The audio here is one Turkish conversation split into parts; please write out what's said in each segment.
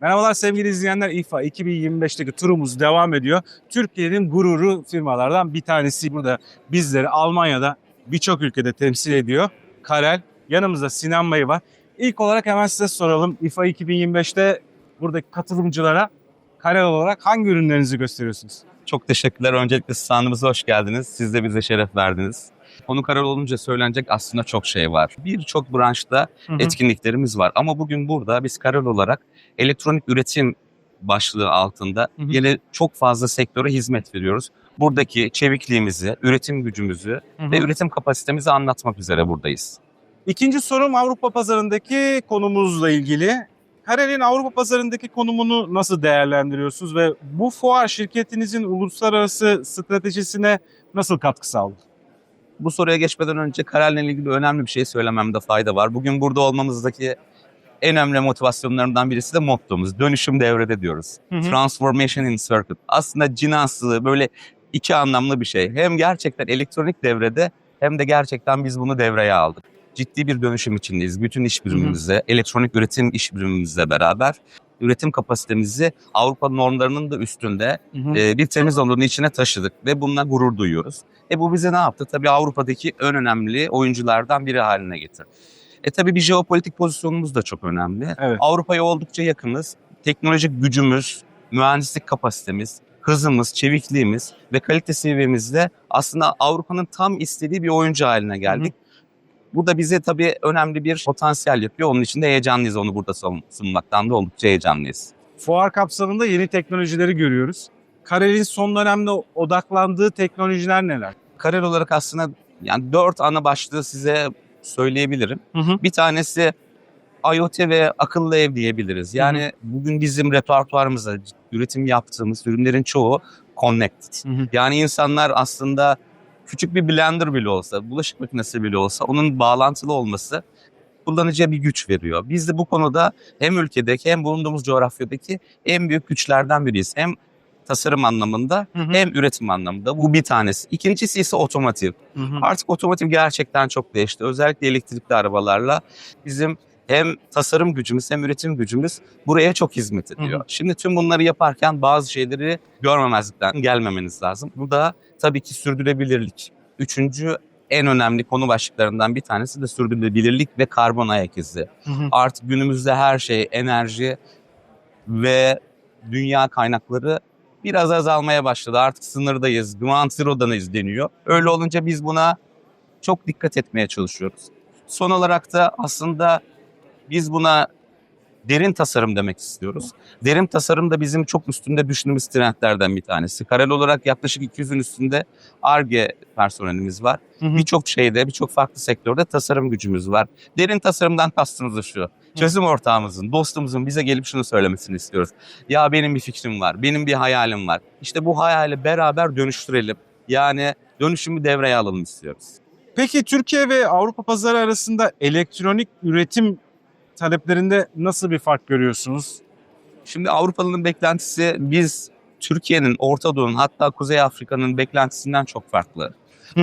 Merhabalar sevgili izleyenler. İFA 2025'teki turumuz devam ediyor. Türkiye'nin gururu firmalardan bir tanesi burada bizleri Almanya'da birçok ülkede temsil ediyor. Karel. Yanımızda Sinan Bey var. İlk olarak hemen size soralım. İFA 2025'te buradaki katılımcılara Karel olarak hangi ürünlerinizi gösteriyorsunuz? Çok teşekkürler. Öncelikle standımıza hoş geldiniz. Siz de bize şeref verdiniz. Konu karar olunca söylenecek aslında çok şey var. Birçok branşta etkinliklerimiz var. Ama bugün burada biz karar olarak elektronik üretim başlığı altında Hı hı. yine çok fazla sektöre hizmet veriyoruz. Buradaki çevikliğimizi, üretim gücümüzü ve üretim kapasitemizi anlatmak üzere buradayız. İkinci sorum Avrupa pazarındaki konumuzla ilgili. Karel'in Avrupa pazarındaki konumunu nasıl değerlendiriyorsunuz ve bu fuar şirketinizin uluslararası stratejisine nasıl katkı sağladı? Bu soruya geçmeden önce kararla ilgili önemli bir şey söylememde fayda var. Bugün burada olmamızdaki en önemli motivasyonlarından birisi de mottomuz. Dönüşüm devrede diyoruz. Hı hı. Transformation in Circuit. Aslında cinaslı böyle iki anlamlı bir şey. Hem gerçekten elektronik devrede hem de gerçekten biz bunu devreye aldık. Ciddi bir dönüşüm içindeyiz. Bütün iş birimimizle, elektronik üretim iş birimimizle beraber üretim kapasitemizi Avrupa normlarının da üstünde e, bir temiz alanın içine taşıdık ve bununla gurur duyuyoruz. E bu bize ne yaptı? Tabii Avrupa'daki en önemli oyunculardan biri haline getirdi. E tabii bir jeopolitik pozisyonumuz da çok önemli. Evet. Avrupa'ya oldukça yakınız. Teknolojik gücümüz, mühendislik kapasitemiz, hızımız, çevikliğimiz ve kalite seviyemizle aslında Avrupa'nın tam istediği bir oyuncu haline geldik. Bu da bize tabii önemli bir potansiyel yapıyor. Onun için de heyecanlıyız onu burada sun- sunmaktan da oldukça heyecanlıyız. Fuar kapsamında yeni teknolojileri görüyoruz. Karel'in son dönemde odaklandığı teknolojiler neler? Karel olarak aslında yani dört ana başlığı size söyleyebilirim. Bir tanesi IoT ve akıllı ev diyebiliriz. Yani bugün bizim repertuarımızda üretim yaptığımız ürünlerin çoğu connected. Yani insanlar aslında küçük bir blender bile olsa, bulaşık makinesi bile olsa onun bağlantılı olması kullanıcıya bir güç veriyor. Biz de bu konuda hem ülkedeki hem bulunduğumuz coğrafyadaki en büyük güçlerden biriyiz. Hem tasarım anlamında hem üretim anlamında. Bu bir tanesi. İkincisi ise otomotiv. Artık otomotiv gerçekten çok değişti. Özellikle elektrikli arabalarla bizim hem tasarım gücümüz hem üretim gücümüz buraya çok hizmet ediyor. Hı Şimdi tüm bunları yaparken bazı şeyleri görmemezlikten gelmemeniz lazım. Bu da tabii ki sürdürülebilirlik. Üçüncü en önemli konu başlıklarından bir tanesi de sürdürülebilirlik ve karbon ayak izi. Artık günümüzde her şey enerji ve dünya kaynakları biraz azalmaya başladı. Artık sınırdayız, ground zero'danız deniyor. Öyle olunca biz buna çok dikkat etmeye çalışıyoruz. Son olarak da aslında biz buna derin tasarım demek istiyoruz. Derin tasarım da bizim çok üstünde düşündüğümüz trendlerden bir tanesi. Karel olarak yaklaşık 200'ün üstünde ARGE personelimiz var. Birçok şeyde, birçok farklı sektörde tasarım gücümüz var. Derin tasarımdan kastımız da şu. Çözüm ortağımızın, dostumuzun bize gelip şunu söylemesini istiyoruz. Ya benim bir fikrim var, benim bir hayalim var. İşte bu hayali beraber dönüştürelim. Yani dönüşümü devreye alalım istiyoruz. Peki Türkiye ve Avrupa pazarı arasında elektronik üretim taleplerinde nasıl bir fark görüyorsunuz? Şimdi Avrupalı'nın beklentisi biz Türkiye'nin, Orta Doğu'nun hatta Kuzey Afrika'nın beklentisinden çok farklı.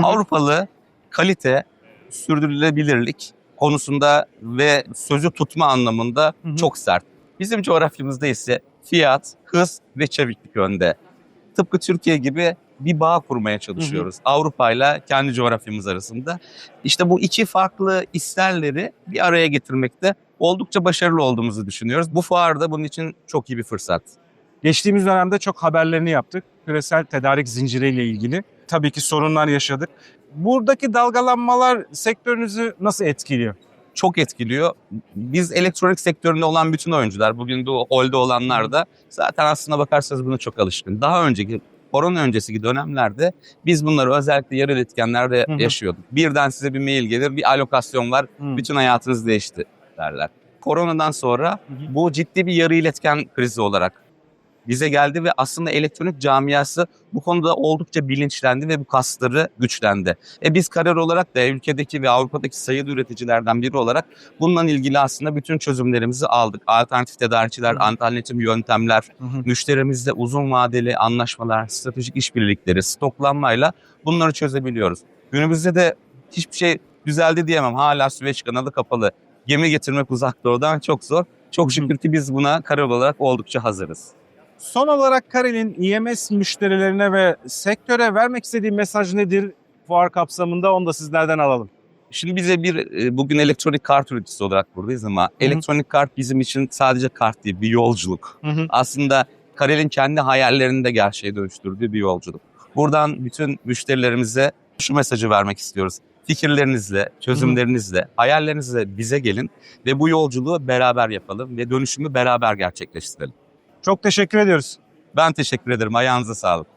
Avrupalı kalite, sürdürülebilirlik konusunda ve sözü tutma anlamında Hı hı. çok sert. Bizim coğrafyamızda ise fiyat, hız ve çeviklik önde. Tıpkı Türkiye gibi bir bağ kurmaya çalışıyoruz. Avrupa ile kendi coğrafyamız arasında. İşte bu iki farklı isterleri bir araya getirmekte oldukça başarılı olduğumuzu düşünüyoruz. Bu fuar da bunun için çok iyi bir fırsat. Geçtiğimiz dönemde çok haberlerini yaptık. Küresel tedarik zinciriyle ilgili. Tabii ki sorunlar yaşadık. Buradaki dalgalanmalar sektörünüzü nasıl etkiliyor? çok etkiliyor. Biz elektronik sektöründe olan bütün oyuncular, bugün de holde olanlar da zaten aslına bakarsanız buna çok alışkın. Daha önceki, korona öncesiki dönemlerde biz bunları özellikle yarı iletkenlerde Hı hı. yaşıyorduk. Birden size bir mail gelir, bir alokasyon var, Hı. bütün hayatınız değişti derler. Koronadan sonra bu ciddi bir yarı iletken krizi olarak bize geldi ve aslında elektronik camiası bu konuda oldukça bilinçlendi ve bu kasları güçlendi. E biz karar olarak da ülkedeki ve Avrupa'daki sayılı üreticilerden biri olarak bununla ilgili aslında bütün çözümlerimizi aldık. Alternatif tedarikçiler, alternatif yöntemler, Hı hı. müşterimizle uzun vadeli anlaşmalar, stratejik işbirlikleri, stoklanmayla bunları çözebiliyoruz. Günümüzde de hiçbir şey düzeldi diyemem. Hala Süveyş kanalı kapalı. Gemi getirmek uzak doğudan çok zor. Çok şükür ki biz buna Karel olarak oldukça hazırız. Son olarak Karel'in IMS müşterilerine ve sektöre vermek istediği mesaj nedir? Fuar kapsamında onu da sizlerden alalım. Şimdi bize bir e, bugün elektronik kart üreticisi olarak buradayız ama elektronik kart bizim için sadece kart değil bir yolculuk. Aslında Karel'in kendi hayallerini de gerçeğe dönüştürdüğü bir yolculuk. Buradan bütün müşterilerimize şu mesajı vermek istiyoruz. Fikirlerinizle, çözümlerinizle, hayallerinizle bize gelin ve bu yolculuğu beraber yapalım ve dönüşümü beraber gerçekleştirelim. Çok teşekkür ediyoruz. Ben teşekkür ederim. Ayağınıza sağlık.